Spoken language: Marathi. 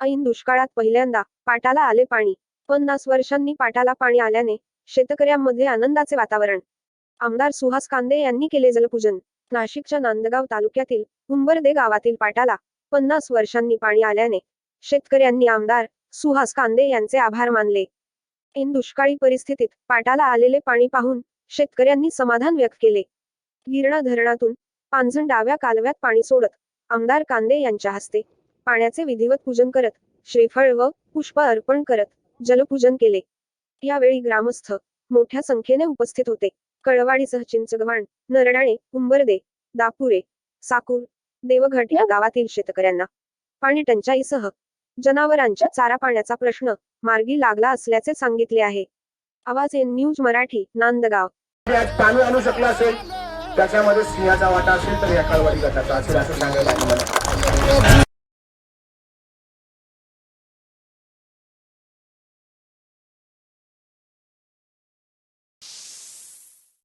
ऐन दुष्काळात पहिल्यांदा पाटाला आले पाणी पन्नास वर्षांनी पाटाला पाणी आल्याने शेतकऱ्यांमध्ये आनंदाचे वातावरण. आमदार सुहास कांदे यांनी केले जलपूजन. नाशिकच्या नांदगाव तालुक्यातील उंबरदे गावातील पाटाला पन्नास वर्षांनी पाणी आल्याने शेतकऱ्यांनी आमदार सुहास कांदे यांचे आभार मानले. ऐन दुष्काळी परिस्थितीत पाटाला आलेले पाणी पाहून शेतकऱ्यांनी समाधान व्यक्त केले. गिरणा धरणातून पांझण डाव्या कालव्यात पाणी सोडत आमदार कांदे यांच्या हस्ते पाण्याचे विधिवत पूजन करत श्रीफळ व पुष्प अर्पण करत जलपूजन केले. यावेळी ग्रामस्थ मोठ्या संख्येने उपस्थित होते. कळवाडीसह चिंचगव्हाण नरडाणे उंबरदे दापुरे साकूर देवघट या गावातील शेतकऱ्यांना पाणी टंचाईसह जनावरांच्या चारा पाण्याचा प्रश्न मार्गी लागला असल्याचे सांगितले आहे. आवाज एन न्यूज मराठी नांदगाव. आज आणू शकला असेल त्याच्यामध्ये सिंहाचा वाटा असेल तर या कळवाडी गटाचा असेल असं सांगायला